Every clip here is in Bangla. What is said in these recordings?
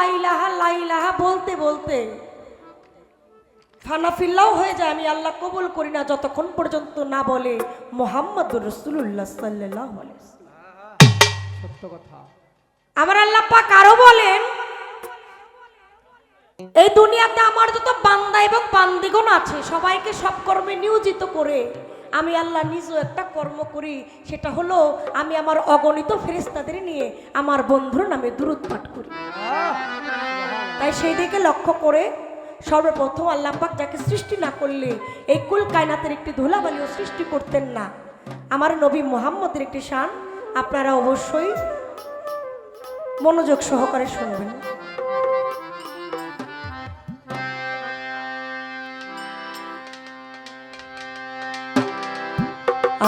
লাইলাহা লাইলাহা বলতে বলতে ফানা ফিল্লাও হয়ে যায় আমি আল্লাহ কবুল করি না যতক্ষণ পর্যন্ত না বলে মোহাম্মদ রসুল্লাহ সাল্লাহ সত্য কথা। আমার আল্লাহ পাক আরও বলেন এই দুনিয়াতে আমার যত বান্দা এবং বান্দিগণ আছে সবাইকে সব কর্মে নিয়োজিত করে আমি আল্লাহ নিজেও একটা কর্ম করি সেটা হলো আমি আমার অগণিত ফেরেস্তাদের নিয়ে আমার বন্ধুর নামে দূরত পাঠ করি। তাই সেই দিকে লক্ষ্য করে সর্বপ্রথম আল্লাহ পাক যাকে সৃষ্টি না করলে এই কুল কায়নাতের একটি ধুলাবালিও সৃষ্টি করতেন না। আমার নবী মোহাম্মদের একটি শান আপনারা অবশ্যই মনোযোগ সহকারে শুনবেন।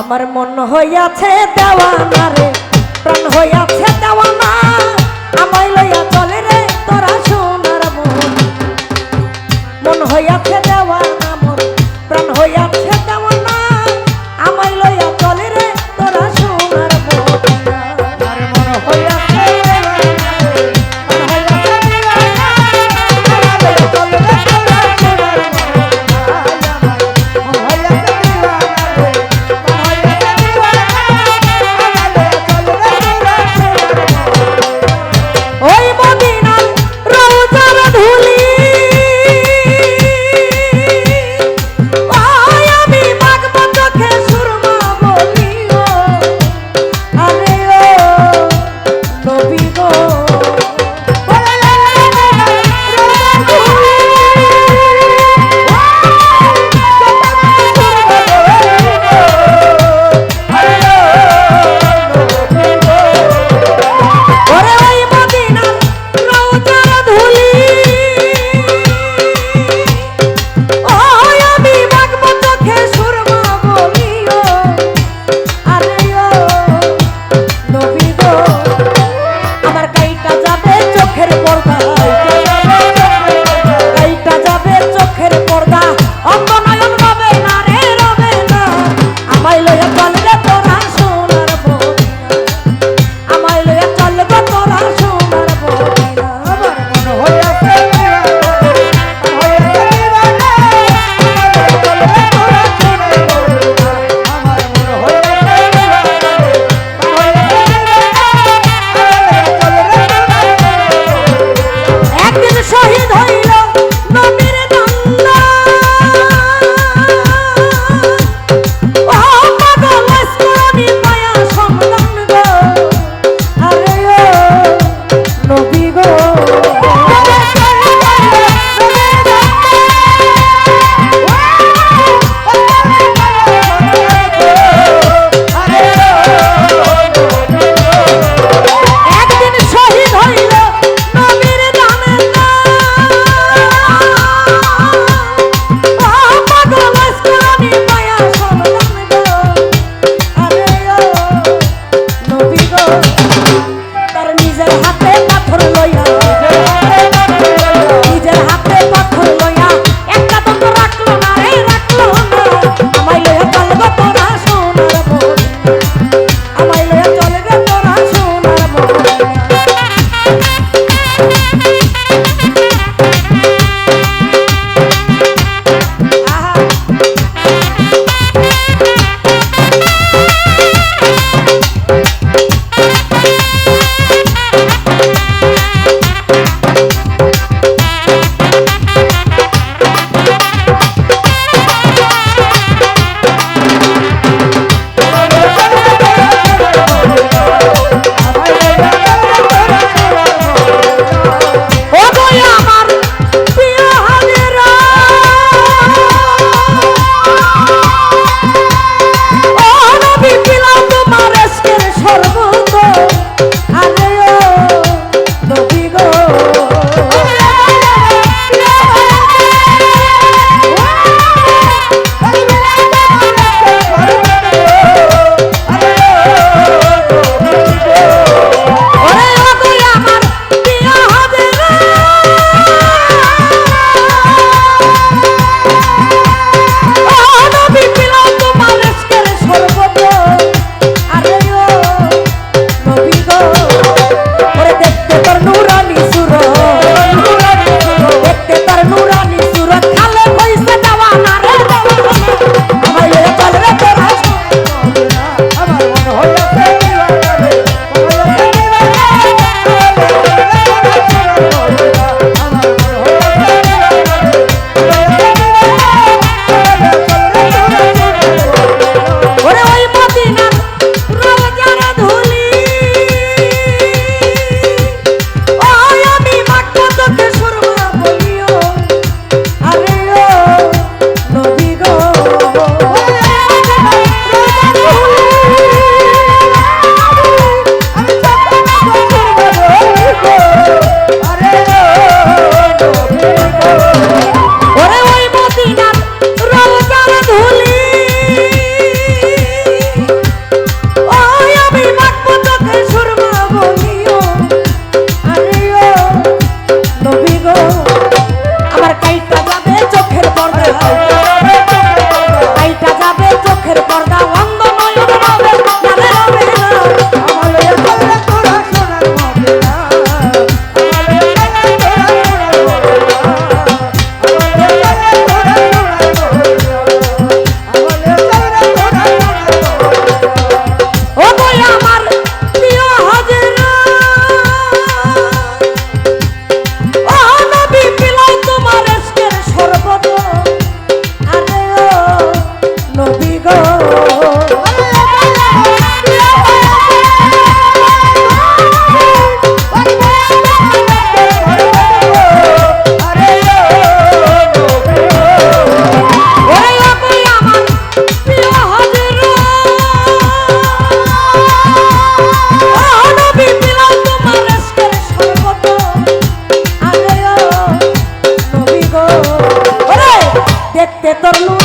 আমার মন হইয়াছে দেওয়ানা রে, প্রাণ হইয়াছে দেওয়ানা, আমায় লইয়া হইয়াছে শহীদ te ternura.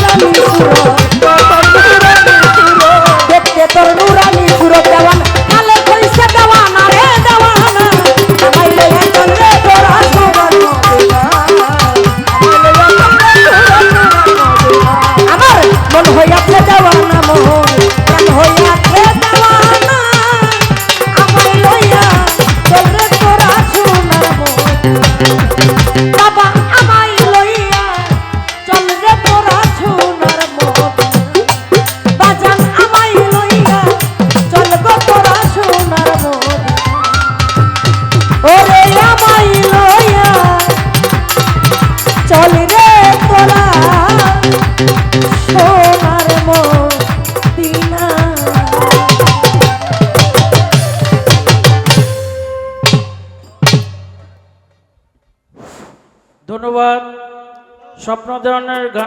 স্বপ্ন ধরনের গান